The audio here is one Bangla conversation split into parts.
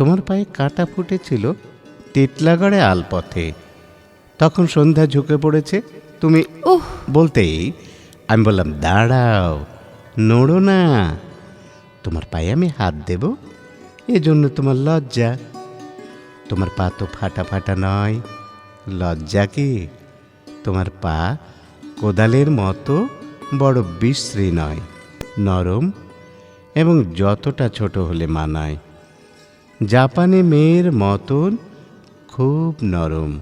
তোমার পায়ে কাঁটা ফুটেছিল টিটলাগড়ে আলপথে। তখন সন্ধ্যা ঝুঁকে পড়েছে তুমি ওহ বলতেই আমি বললাম দাঁড়াও নড়ো না। তোমার পায়ে আমি হাত দেব এজন্য তোমার লজ্জা। তোমার পা তো ফাটা ফাটা নয় লজ্জা কি? তোমার পা কোদালের মতো বড় বিশ্রী নয় নরম এবং যতটা ছোট হলে মানায়। জাপানি মেয়ের মতন খুব নরম,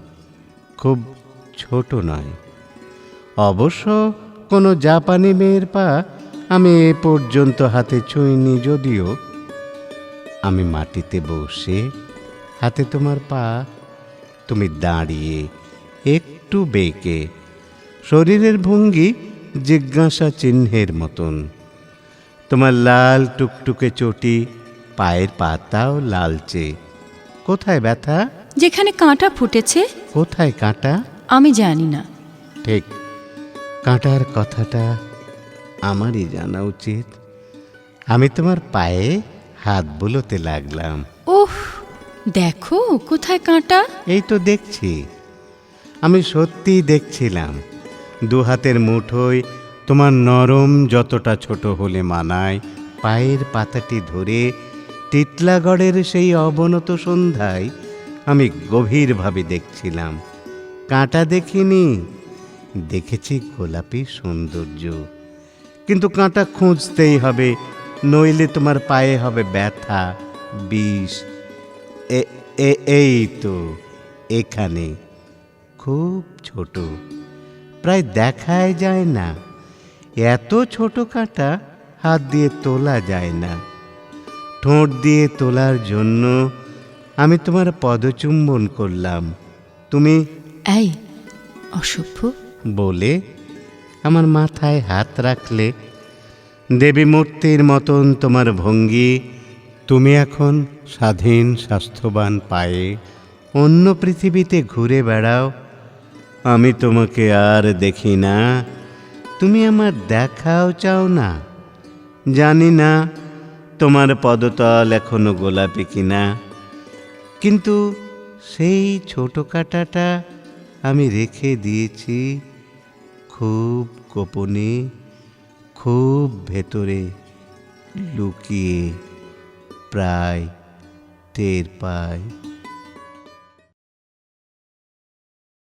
খুব ছোট নয়। অবশ্য কোনো জাপানি মেয়ের পা আমি এ পর্যন্ত হাতে ছুঁইনি যদিও। আমি মাটিতে বসে হাতে তোমার পা, তুমি দাঁড়িয়ে একটু বেঁকে শরীরের ভঙ্গি জিজ্ঞাসা চিহ্নের মতন। তোমার লাল টুকটুকে চটি পায়ের পাতাও লালচে। কোথায় ব্যথা? যেখানে কাঁটা ফুটেছে। কোথায় কাঁটা? আমি জানি না। ঠিক। কাঁটার কথাটা আমারই জানা উচিত। আমি তোমার পায়ে হাত বুলোতে লাগলাম। ওহ দেখো কোথায় কাঁটা? এই তো দেখছি। আমি সত্যি দেখছিলাম। দু হাতের মুঠোয় তোমার নরম যতটা ছোট হলে মানায় পায়ের পাতাটি ধরে টিটলাগড়ের সেই অবনত সন্ধ্যায় আমি গভীরভাবে দেখছিলাম। কাঁটা দেখিনি। দেখেছি গোলাপি সৌন্দর্য। কিন্তু কাঁটা খুঁজতেই হবে, নইলে তোমার পায়ে হবে ব্যথা, বিষ। এই তো, এখানে। খুব ছোট। প্রায় দেখাই যায় না। এত ছোট কাঁটা হাত দিয়ে তোলা যায় না। ঠোঁট দিয়ে তোলার জন্য আমি তোমার পদচুম্বন করলাম। তুমি এই অসভ্য। বলে আমার মাথায় হাত রাখলে দেবী মূর্তির মতন তোমার ভঙ্গি তুমি এখন স্বাধীন স্বাস্থ্যবান পায়ে অন্য পৃথিবীতে ঘুরে বেড়াও। আমি তোমাকে আর দেখি না তুমি আমার দেখাও চাও না জানি না তোমার পদতল এখনও গোলাপি কিনা? কিন্তু সেই ছোট কাটাটা আমি রেখে দিয়েছি খুব গোপনে, খুব ভেতরে লুকিয়ে, প্রায় টের পায়।